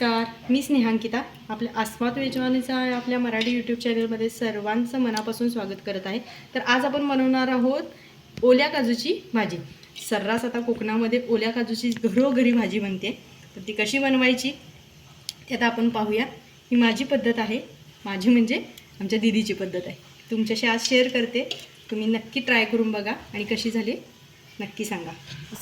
नमस्कार मी स्नेहांकिता. आपल्या आस्मात वेजवानीचा आपल्या मराठी यूट्यूब चॅनलमध्ये सर्वांचं मनापासून स्वागत करत आहे. तर आज आपण बनवणार आहोत ओल्या काजूची भाजी. सर्रास आता कोकणामध्ये ओल्या काजूची घरोघरी भाजी बनते. तर ती कशी बनवायची ते आता आपण पाहूया. ही माझी पद्धत आहे. माझी म्हणजे आमच्या दिदीची पद्धत आहे. तुमच्याशी आज शेअर करते. तुम्ही नक्की ट्राय करून बघा आणि कशी झाली नक्की सांगा.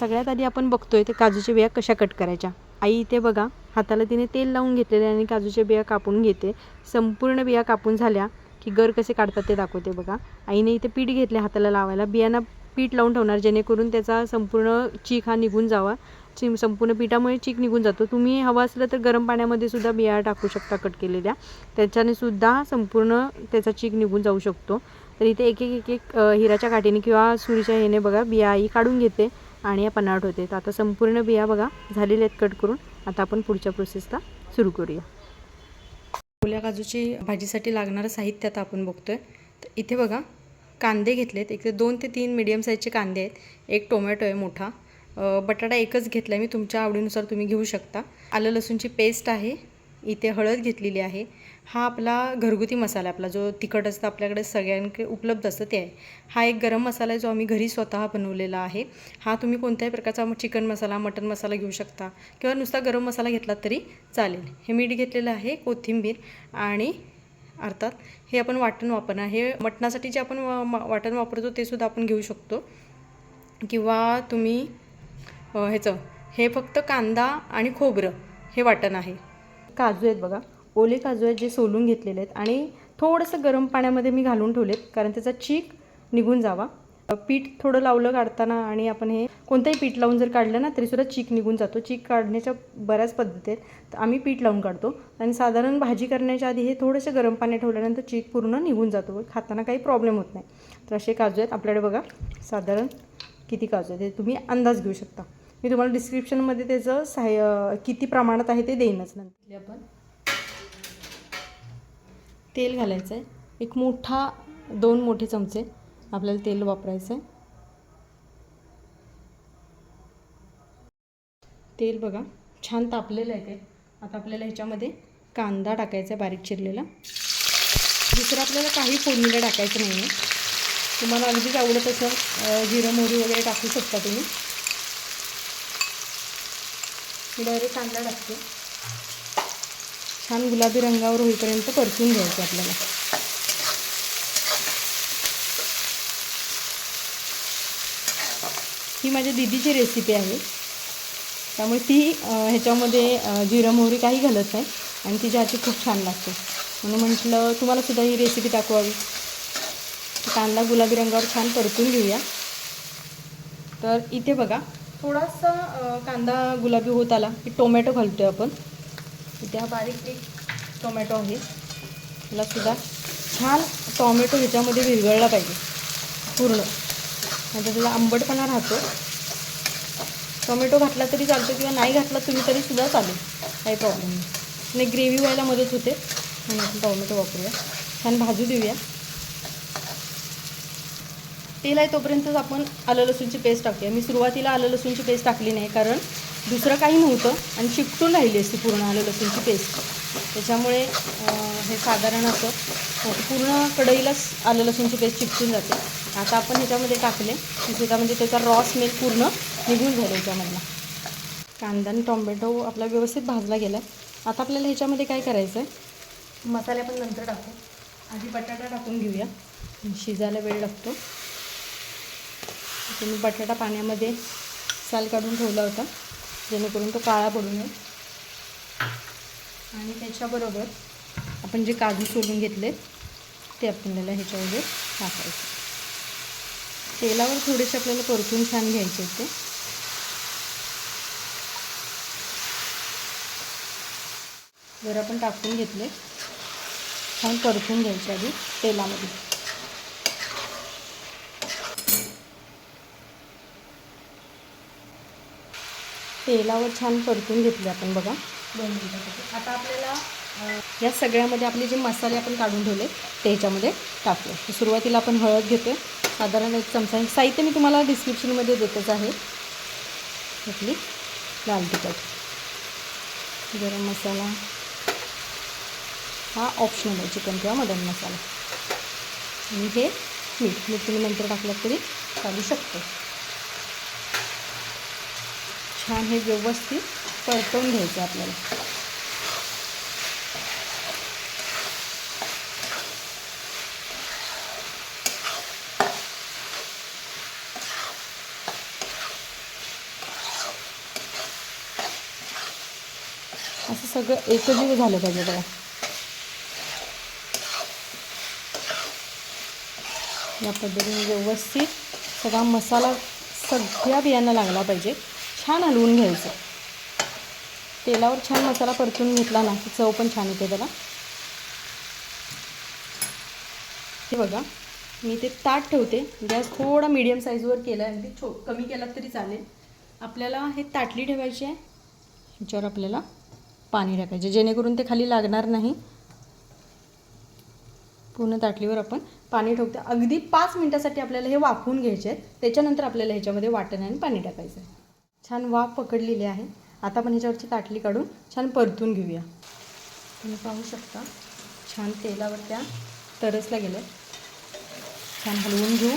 सगळ्यात आधी आपण बघतोय ते काजूच्या बिया कशा कट करायच्या. आई इथे बघा हाताला तिने तेल लावून घेतलेले आणि काजूच्या बिया कापून घेते. संपूर्ण बिया कापून झाल्या की गर कसे काढतात ते दाखवते बघा. आईने इथे पीठ घेतले हाताला लावायला. बियांना पीठ लावून ठेवणार जेणेकरून त्याचा संपूर्ण चीक हा निघून जावा. ची संपूर्ण पिठामुळे चीक निघून जातो. तुम्ही हवं असलं तर गरम पाण्यामध्ये सुद्धा बिया टाकू शकता कट केलेल्या. त्याच्याने सुद्धा संपूर्ण त्याचा चीक निघून जाऊ शकतो. तर इथे एक एक एक एक हिराच्या काठीने किंवा सुरीच्या ह्याने बघा बिया आई काढून घेते आणि या पन्हाट होते तर आता संपूर्ण बिया बघा झालेल्या आहेत कट करून. आता आपण पुढच्या प्रोसेसला सुरू करूया. ओल्या काजूची भाजीसाठी लागणारं साहित्य आता आपण बघतोय. तर इथे बघा कांदे घेतलेत. एक ते दोन ते तीन मिडियम साईजचे कांदे आहेत. एक टोमॅटो आहे मोठा. बटाटा एकच घेतला आहे मी. तुमच्या आवडीनुसार तुम्ही घेऊ शकता. आलं लसूणची पेस्ट आहे. इथे हळद घेतलेली आहे. हा आपला घरगुती मसाला आपला जो तिखट असतं आपल्याकडे सगळ्यांकडे उपलब्ध असतं ते आहे. हा एक गरम मसाला आहे जो आम्ही घरी स्वतः बनवलेला आहे. हा तुम्ही कोणत्याही प्रकारचा चिकन मसाला मटन मसाला घेऊ शकता किंवा नुसता गरम मसाला घेतला तरी चालेल. हे मीठ घेतलेलं आहे कोथिंबीर आणि अर्थात हे आपण वाटण वापरणार. हे मटणासाठी जे आपण वा- वाटण वापरतो ते सुद्धा आपण घेऊ शकतो. किंवा तुम्ही ह्याचं हे फक्त कांदा आणि खोबरं हे वाटण आहे. काजू आहेत बघा. ओले काजू आहेत जे सोलून घेतलेले आहेत आणि थोडंसं गरम पाण्यामध्ये मी घालून ठेवलेत कारण त्याचा चीक निघून जावा. पीठ थोडं लावलं काढताना आणि आपण हे कोणतंही पीठ लावून जर काढलं ना तरीसुद्धा चीक निघून जातो. चीक काढण्याच्या बऱ्याच पद्धती आहेत. तर आम्ही पीठ लावून काढतो आणि साधारण भाजी करण्याच्या आधी हे थोडंसं गरम पाणी ठेवल्यानंतर चीक पूर्ण निघून जातो. खाताना काही प्रॉब्लेम होत नाही. तर असे काजू आहेत. आपल्याकडे बघा साधारण किती काजू आहेत ते तुम्ही अंदाज घेऊ शकता. मी तुम्हाला डिस्क्रिप्शनमध्ये त्याचं सहाय्य किती प्रमाणात आहे ते देईनच नंतर. आपण. तेल घालायचं आहे एक मोठा दोन मोठे चमचे आपल्याला तेल वापरायचं आहे तेल बघा छान तापलेलं आहे ते. आता आपल्याला ह्याच्यामध्ये कांदा टाकायचा आहे बारीक चिरलेला. दुसरं आपल्याला काही फोडणीला टाकायचं नाही आहे तुम्हाला अगदीच आवडत असं जिरं मोहरी वगैरे टाकू शकता तुम्ही. डायरेक्ट कांदा टाकते. छान गुलाबी रंगावर होईपर्यंत परतून घ्यायचं आपल्याला. ही माझ्या दिदीची रेसिपी आहे. त्यामुळे ती ह्याच्यामध्ये जिरं मोहरी काही घालत नाही आणि तिच्या हाती खूप छान लागते. म्हणून म्हटलं तुम्हाला सुद्धा ही रेसिपी दाखवावी. कांदा गुलाबी रंगावर छान परतून घेऊया. तर इथे बघा थोडासा कांदा गुलाबी होत आला. की टोमॅटो घालतो आहे आपण. इथे हा बारीक एक टोमॅटो आहे. सुद्धा छान टोमॅटो ह्याच्यामध्ये विरघळला पाहिजे. पूर्ण. म्हणजे त्याला आंबटपणा राहतो. टोमॅटो घातला तरी चालतो किंवा नाही घातला तुम्ही तरी सुद्धा चालेल. काही प्रॉब्लेम नाही. ग्रेव्ही व्हायला मदत होते. म्हणून आपण टोमॅटो वापरूया. छान भाजू देऊया. तेल आहे तोपर्यंतच आपण आलं लसूणची पेस्ट टाकूया. मी सुरुवातीला आलं लसूणची पेस्ट टाकली नाही कारण दुसरं काही नव्हतं आणि चिकटून राहिली असती पूर्ण आलं लसूणची पेस्ट त्याच्यामुळे हे साधारण असं पूर्ण कढईलाच आलं लसूणची पेस्ट चिकटून जाते. आता आपण ह्याच्यामध्ये टाकले. की सुद्धा म्हणजे त्याचा रॉ स्मेल पूर्ण निघून जाईल ह्याच्यामधला. कांदा आणि टोमॅटो आपला व्यवस्थित भाजला गेला आता आपल्याला ह्याच्यामध्ये काय करायचं आहे मसाले आपण नंतर टाकू. आधी बटाटा टाकून घेऊया. शिजायला वेळ लागतो. तुम्ही बटाटा पाण्यामध्ये साल काढून ठेवला होता जेणेकरून तो काळा पडू नये. आणि त्याच्याबरोबर आपण जे काजू सोलून घेतले ते आपल्याला ह्याच्यामध्ये टाकायचे. तेलावर थोडेसे आपल्याला परतून छान घ्यायचे होते ते. जर आपण टाकून घेतले छान परतून घ्यायचे आधी तेलामध्ये. तेलावर छान परतून घेतले आपण बघा. दोन मिनटासाठी. आता आपल्याला या सगळ्यामध्ये आपले जे मसाले आपण काढून ठेवले ते ह्याच्यामध्ये टाकले तर सुरुवातीला आपण हळद घेतो साधारण एक चमचा. साहित्य मी तुम्हाला डिस्क्रिप्शनमध्ये देतच आहे. आपली लाल तिखट. गरम मसाला. हा ऑप्शनल आहे चिकन किंवा मटन मसाला. आणि हे मीठ. मीठ तुम्ही नंतर टाकलं तरी चालू शकतो. छान हे व्यवस्थित परतवून घ्यायचं आपल्याला. असं सगळं एकजीव झालं व्यवस्थित सगळा मसाला सगळ्या बियांना लागला पाहिजे. छान हलवून घ्यायचं. तेलावर छान मसाला परतून घेतला ना की चव पण छान येते त्याला. हे बघा मी ते ताट ठेवते. गॅस थोडा मीडियम साईजवर केला आहे अगदी छो कमी केला तरी चालेल. आपल्याला हे ताटली ठेवायची आहे. ह्याच्यावर आपल्याला पाणी टाकायचे. जेणेकरून ते खाली लागणार नाही. पूर्ण ताटलीवर आपण पाणी ठेवतो. अगदी पाच मिनटासाठी आपल्याला हे वाफवून घ्यायचे आहेत. त्याच्यानंतर आपल्याला ह्याच्यामध्ये वाटण आणि पाणी टाकायचं आहे. छान वाफ पकडलेली आहे. आता आपण ह्याच्यावरची ताटली काढून छान परतून घेऊया. तुम्ही पाहू शकता छान तेलावर त्या तरसला गेल्या. छान हलवून घेऊ.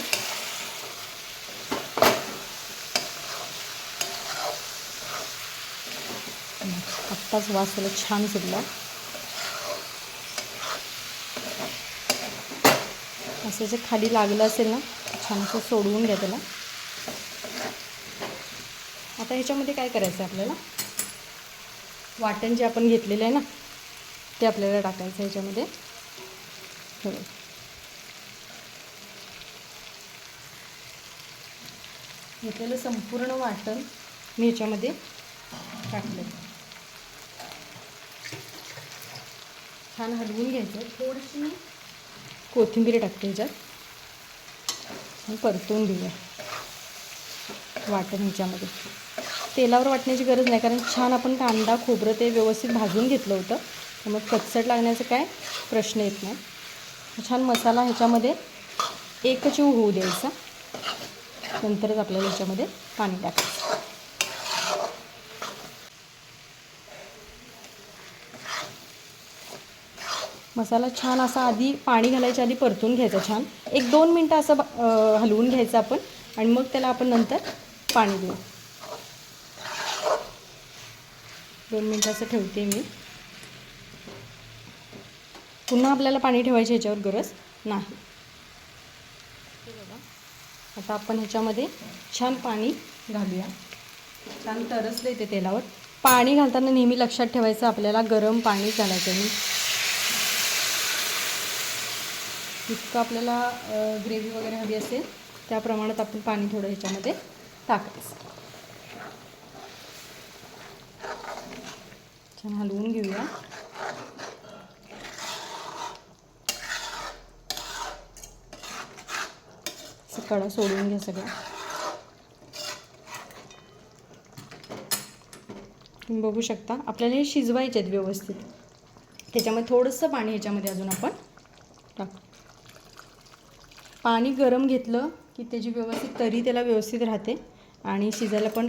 आत्ताच वास त्याला छान सुटला. असं जे खाली लागलं असेल ना छान असं सोडवून घ्या त्याला. आता ह्याच्यामध्ये काय करायचं आहे आपल्याला? वाटण जे आपण घेतलेलं आहे ना ते आपल्याला टाकायचं ह्याच्यामध्ये. हो घेतलेलं संपूर्ण वाटण मी ह्याच्यामध्ये टाकलं छान हलवून घ्यायचं. थोडीशी मी कोथिंबीर टाकते ह्याच्यात. परतून घेऊया. वाटण ह्याच्यामध्ये. तेलावर वाटण्याची गरज नाही कारण छान आपण कांदा खोबरं ते व्यवस्थित भाजून घेतलं होतं. त्यामुळे कचट लागण्याचा काय प्रश्न येत नाही. छान मसाला ह्याच्यामध्ये एकजीव होऊ द्यायचा. नंतरच आपल्याला ह्याच्यामध्ये पाणी टाकायचं. मसाला छान असा आधी पाणी घालायच्या आधी परतून घ्यायचा छान. एक दोन मिनटं असं हलवून घ्यायचं आपण. आणि मग त्याला आपण नंतर पाणी देऊ. दोन मिनटं असं ठेवते मी. पुन्हा आपल्याला पाणी ठेवायची ह्याच्यावर गरज नाही. आता आपण ह्याच्यामध्ये छान पाणी घालूया. छान तरच देते तेलावर. पाणी घालताना नेहमी लक्षात ठेवायचं आपल्याला गरम पाणी घालायचं मी जितकं आपल्याला ग्रेव्ही वगैरे हवी असेल त्या प्रमाणात आपण पाणी थोडं ह्याच्यामध्ये टाकायचं. छान हलवून घेऊया. कडा सोडून घ्या सगळ्या बघू शकता आपल्याला हे शिजवायचे आहेत व्यवस्थित. त्याच्यामध्ये थोडंसं पाणी ह्याच्यामध्ये अजून आपण टाक. पाणी गरम घेतलं की त्याची व्यवस्थित तरी त्याला व्यवस्थित राहते. आणि शिजायला पण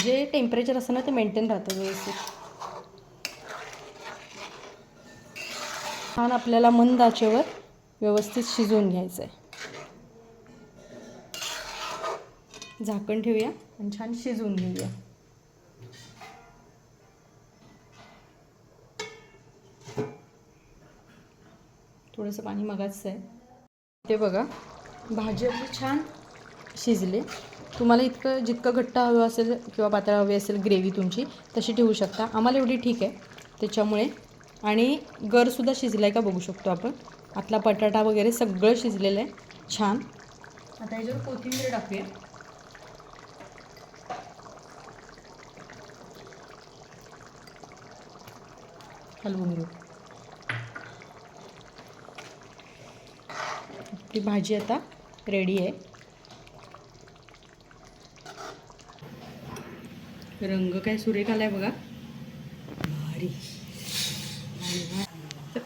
जे टेम्परेचर असतं ना ते मेंटेन राहतं व्यवस्थित. छान आपल्याला मंद आचेवर व्यवस्थित शिजवून घ्यायचं आहे झाकण ठेवूया आणि छान शिजवून घेऊया. थोडंसं पाणी मगाचं आहे ते बघा भाजी आपली छान शिजले. तुम्हाला इतकं जितकं घट्ट हवं असेल किंवा पातळ हवी असेल ग्रेव्ही तुमची तशी ठेवू शकता. आम्हाला एवढी ठीक आहे. त्याच्यामुळे आणि गरसुद्धा शिजला आहे का बघू शकतो आपण. आतला बटाटा वगैरे सगळं शिजलेलं आहे. छान. आता याच्यावर कोथिंबीर टाकूया. हलवून घेऊ. ती भाजी आता रेडी आहे. रंग काय सुरेख आलाय बघा भारी तर